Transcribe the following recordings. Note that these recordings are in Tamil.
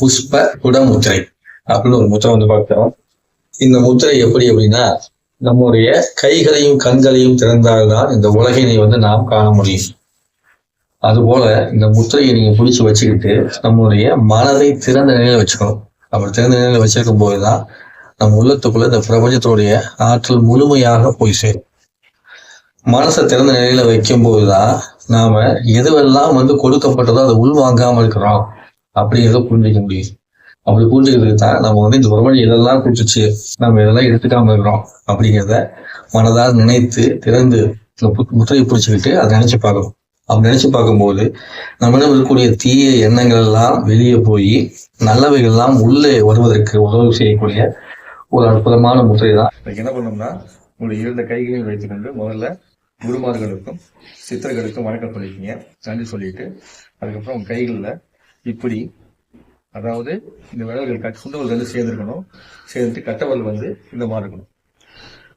புஷ்ப குடமுத்திரை அப்படின்னு ஒரு முத்திரை வந்து பார்க்கிறோம் இந்த முத்திரை எப்படி அப்படின்னா நம்முடைய கைகளையும் கண்களையும் திறந்தால்தான் இந்த உலகினை வந்து நாம் காண முடியும். அதுபோல இந்த முத்திரையை நீங்க பிடிச்சு வச்சுக்கிட்டு நம்மளுடைய மனதை திறந்த நிலையில வச்சுக்கணும். அப்படி திறந்த நிலையில வச்சிருக்கும் போதுதான் நம்ம உள்ளத்துக்குள்ள இந்த பிரபஞ்சத்துடைய ஆற்றல் முழுமையாக போய் சேரும். மனசை திறந்த நிலையில வைக்கும்போது தான் நாம எதுவெல்லாம் வந்து கொடுக்கப்பட்டதோ அதை உள்வாங்காம இருக்கிறோம். அப்படிங்கிறத புரிஞ்சிக்க முடியும். அப்படி புரிஞ்சுக்கிறதுக்கு தான் நம்ம வந்து இந்த உறவழி இதெல்லாம் கொடுத்துச்சு நம்ம இதெல்லாம் எடுத்துக்காம இருக்கிறோம் அப்படிங்கிறத மனதால் நினைத்து திறந்து இந்த பு- முத்திரையை பிடிச்சிக்கிட்டு அதை நினைச்சு பார்க்கணும். அப்படி நினைச்சு பார்க்கும்போது நம்மிடம் இருக்கக்கூடிய தீய எண்ணங்கள் எல்லாம் வெளியே போய் நல்லவைகள் எல்லாம் உள்ளே வருவதற்கு உதவி செய்யக்கூடிய ஒரு அற்புதமான முத்திரை தான் என்ன பண்ணோம்னா உங்களுடைய இரண்டு கைகளையும் வைத்துக்கொண்டு முதல்ல குருமார்களுக்கும் சித்தர்களுக்கும் வணக்கம் சொல்லியிருக்கீங்க. நன்றி சொல்லிட்டு அதுக்கப்புறம் உங்க கைகளில் இப்படி அதாவது இந்த விரல்கள் கட் சுண்டவர்கள் வந்து சேர்ந்துருக்கணும். சேர்ந்துட்டு கட்டவல் வந்து இந்த மாதிரி இருக்கணும்.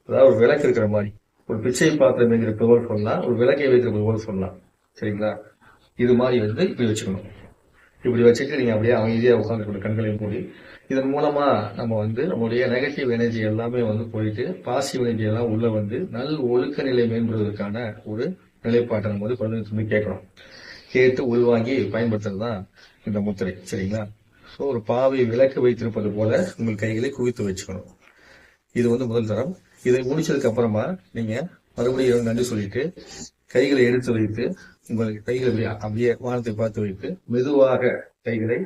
அதாவது ஒரு விளக்கு இருக்கிற மாதிரி. ஒரு பிச்சை பாத்திரம் வைக்கிற போல் சொல்லலாம் ஒரு விளக்கை வைக்கிற போல் சொல்லலாம் சரிங்களா? இது மாதிரி வந்து இப்படி வச்சுக்கணும். இப்படி வச்சுட்டு நீங்க அப்படியே அமைதியா உட்காந்துக்கணும் கண்களையும் மூடி இதன் மூலமா நம்ம வந்து நம்மளுடைய நெகட்டிவ் எனர்ஜி எல்லாமே வந்து போயிட்டு பாசிட்டிவ் எனர்ஜி எல்லாம் உள்ள வந்து நல் ஒழுக்க நிலை மேம்படுவதற்கான ஒரு நிலைப்பாட்டை நம்ம வந்து குழந்தைங்க சொல்லி கேட்கணும். கேட்டு உள்வாங்கி பயன்படுத்துறது தான் இந்த முத்திரை சரிங்களா? ஸோ ஒரு பாவை விளக்கு வைத்திருப்பது போல உங்கள் கைகளை குவித்து வச்சுக்கணும். இது வந்து முதல் தரம். இதை முடிச்சதுக்கு அப்புறமா நீங்க மறுபடியும் நன்றி சொல்லிட்டு கைகளை எடுத்து வைத்து உங்களுக்கு கைகளை அப்படியே அப்படியே வானத்தை பார்த்து வைத்து மெதுவாக கைகளை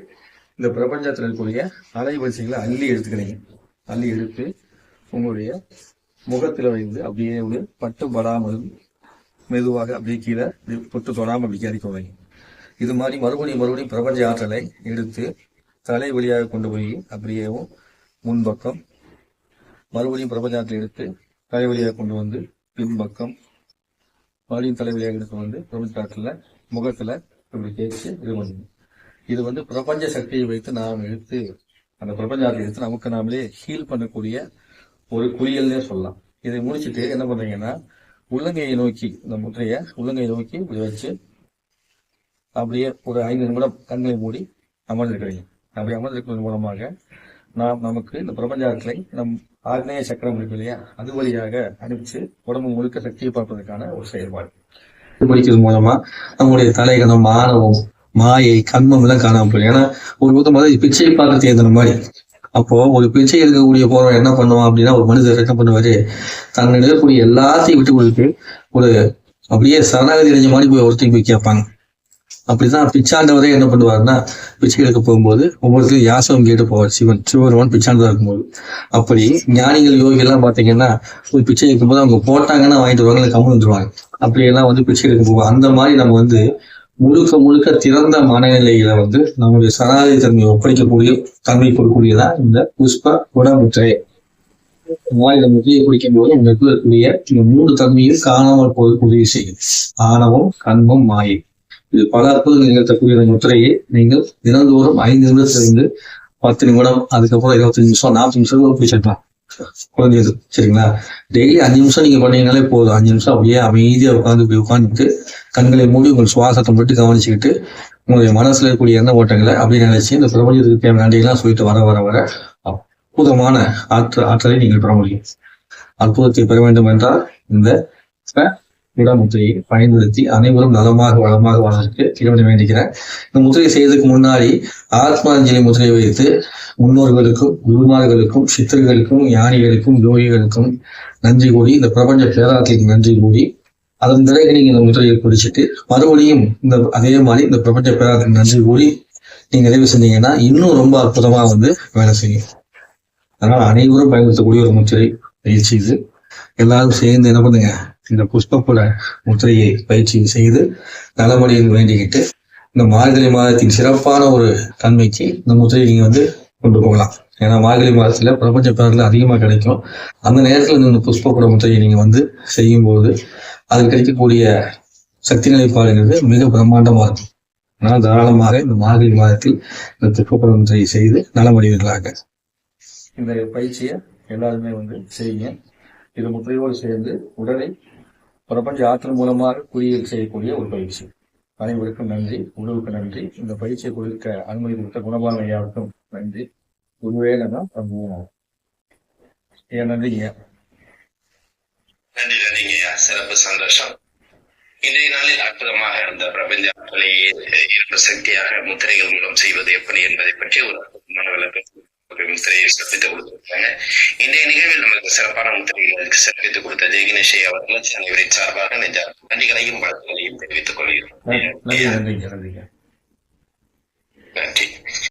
இந்த பிரபஞ்சத்தில் இருக்கக்கூடிய அலைவரிசைகளை அள்ளி எடுத்துக்கிறீங்க. அள்ளி எடுத்து உங்களுடைய முகத்தில் வைத்து அப்படியே ஒரு பட்டு படாமல் மெதுவாக அப்படியே கீழே பொட்டு தொடாமல் அப்படி கறிக்க வைங்க இது மாதிரி மறுபடியும் மறுபடியும் பிரபஞ்ச ஆற்றலை எடுத்து தலை வழியாக கொண்டு போய் அப்படியேவும் முன்பக்கம் மறுபடியும் பிரபஞ்ச ஆற்றலை எடுத்து தலை வழியாக கொண்டு வந்து பின்பக்கம் மறுபடியும் தலை எடுத்து வந்து பிரபஞ்ச முகத்தில் முகத்துல இப்படி தேய்ச்சி இது பண்ணணும் இது வந்து பிரபஞ்ச சக்தியை வைத்து நாம் எடுத்து அந்த பிரபஞ்ச எடுத்து நமக்கு நாமளே ஹீல் பண்ணக்கூடிய ஒரு குளியல்னே சொல்லலாம். இதை முடிச்சிட்டு என்ன பண்ணுறீங்கன்னா உள்ளங்கையை நோக்கி இந்த முட்டையை உள்ளங்கையை நோக்கி இப்படி வச்சு அப்படியே ஒரு ஐந்து நிமிடம் கண்களை மூடி அமர்ந்திருக்கிறீங்க. அப்படி அமர்ந்திருக்கிறது மூலமாக நாம் நமக்கு இந்த பிரபஞ்சாரத்தை நம் ஆக்னேய சக்கரம் இருக்கு இல்லையா? அது வழியாக அனுப்பிச்சு உடம்பு முழுக்க சக்தியை பார்ப்பதற்கான ஒரு செயல்பாடு. படிக்கிறது மூலமா நம்முடைய தலைகணம் மானவம் மாயை கண்மம் எல்லாம் காணாம போயிடும். ஏன்னா ஒரு விதம் மாதிரி பிச்சை பார்க்க தேர்ந்த மாதிரி. அப்போ ஒரு பிச்சை எடுக்கக்கூடிய போறவன் என்ன பண்ணுவான் அப்படின்னா ஒரு மனிதர் என்ன பண்ணுவாரு? தன்னை எல்லாத்தையும் விட்டு கொடுத்து ஒரு அப்படியே சரணாகதி அடைஞ்ச மாதிரி போய் ஒருத்தையும் போய் கேட்பாங்க அப்படிதான் பிச்சாண்டவரே என்ன பண்ணுவாருன்னா பிச்சை எடுக்க போகும்போது ஒவ்வொருத்தரும் யாசகம் கேட்டு போவார் சிவன். சிவருவன் பிச்சாண்டதா இருக்கும்போது. அப்படி ஞானிகள் யோகிகள்லாம் எல்லாம் பாத்தீங்கன்னா ஒரு பிச்சை எடுக்கும்போது அவங்க போட்டாங்கன்னா வாங்கிட்டு வருவாங்க கம்மி வந்துருவாங்க. அப்படியெல்லாம் வந்து பிச்சை எடுக்க போவோம். அந்த மாதிரி நம்ம வந்து முழுக்க முழுக்க திறந்த மனநிலைகளை வந்து நம்முடைய சனாதி தன்மையை ஒப்படைக்கக்கூடிய தன்மை கொடுக்கக்கூடியதான் இந்த புஷ்ப குணமுற்றை வாயில முற்றியை குடிக்கும் போது உங்களுக்கு இந்த மூன்று தன்மையும் காணாமல் போது உதவி செய்யும் ஆணவம் கண்பம் மாயை. இது பல அற்புதங்கள் நிகழ்த்தக்கூடிய முத்திரையை நீங்கள் தினந்தோறும் ஐந்து நிமிடத்திலிருந்து பத்து நிமிடம் அதுக்கப்புறம் இருபத்தஞ்சு நிமிஷம் நாற்பது நிமிஷம் கூட பிடிச்சிருக்கலாம் குழந்தைகள் சரிங்களா? டெய்லி அஞ்சு நிமிஷம் நீங்க பண்ணீங்கனாலே போதும். அஞ்சு நிமிஷம் அப்படியே அமைதியா உட்காந்து இப்படி உட்காந்துட்டு கண்களை மூடி உங்கள் சுவாசத்தை மட்டும் கவனிச்சுக்கிட்டு உங்களுடைய மனசுல இருக்கக்கூடிய எண்ண ஓட்டங்களை அப்படின்னு நினைச்சு இந்த பிரபஞ்சத்துக்கு தேவையான நன்றிகள்லாம் சொல்லிட்டு வர வர வர அற்புதமான ஆற்ற ஆற்றலை நீங்கள் பெற முடியும். அற்புதத்தை பெற வேண்டும் என்றால் இந்த விடாமுத்திரையை பயன்படுத்தி அனைவரும் நலமாக வளமாக வாழ்வதற்கு இறைவனை வேண்டுகிறேன் இந்த முத்திரை செய்வதற்கு முன்னாடி ஆத்மாஞ்சலி முத்திரையை வைத்து முன்னோர்களுக்கும் குருமார்களுக்கும் சித்தர்களுக்கும் ஞானிகளுக்கும் யோகிகளுக்கும் நன்றி கூறி இந்த பிரபஞ்ச பேராத்திற்கு நன்றி கூறி அதன் பிறகு நீங்க இந்த முத்திரையை குடிச்சிட்டு மறுபடியும் இந்த அதே மாதிரி இந்த பிரபஞ்ச பேராத்திற்கு நன்றி கூறி நீங்க நிறைவு செஞ்சீங்கன்னா இன்னும் ரொம்ப அற்புதமா வந்து வேலை செய்யும். அதனால அனைவரும் பயன்படுத்தக்கூடிய ஒரு முத்திரை பயிற்சி இது. எல்லாரும் சேர்ந்து என்ன பண்ணுங்க இந்த புஷ்பப்புல முத்திரையை பயிற்சி செய்து நலமடையில் வேண்டிக்கிட்டு இந்த மார்கழி மாதத்தின் சிறப்பான ஒரு தன்மைக்கு இந்த முத்திரையை நீங்க வந்து கொண்டு போகலாம். ஏன்னா மார்கழி மாதத்துல பிரபஞ்ச பேரில் அதிகமாக கிடைக்கும். அந்த நேரத்தில் இந்த புஷ்பப்புல முத்திரையை நீங்க வந்து செய்யும்போது அதில் கிடைக்கக்கூடிய சக்தி நிலைப்பாடுங்கிறது மிக பிரம்மாண்டமா இருக்கும். ஆனால் தாராளமாக இந்த மார்கழி மாதத்தில் இந்த புஷ்பப்புல முத்திரையை செய்து நலமடைவீர்களாக. இந்த பயிற்சியை எல்லாருமே வந்து செய்யுங்க. இது முற்றையோடு சேர்ந்து உடலை பிரபஞ்ச ஆற்றல் மூலமாக குளியல் செய்யக்கூடிய ஒரு பயிற்சி. அனைவருக்கும் நன்றி. உணவுக்கு நன்றி. இந்த பயிற்சியை கொடுக்க அனுமதி கொடுத்த குணபாலன் ஐயாவுக்கும் நன்றி. குருவே தான் ஏன் நன்றிங்க? நன்றி நன்றிங்கய்யா சிறப்பு சந்தோஷம். இன்றைய நாளில் அற்புதமாக இருந்த பிரபஞ்ச ஆற்றலை இருப்பு சக்தியாக முத்திரைகள் மூலம் செய்வது எப்படி என்பதை பற்றி ஒரு அற்புதமான விளக்கம். ஒரு முத்திரையை சிறப்பித்து கொடுத்திருக்காங்க. இன்றைய நிகழ்வில் நமக்கு சிறப்பான முத்திரைகளுக்கு சிறப்பித்துக் கொடுத்த ஜெயகினேஷ் அவர்களுக்கு அனைவரின் சார்பாக நெஞ்ச நன்றிகளையும் வாழ்த்துக்களையும் தெரிவித்துக் நன்றிங்க. நன்றி.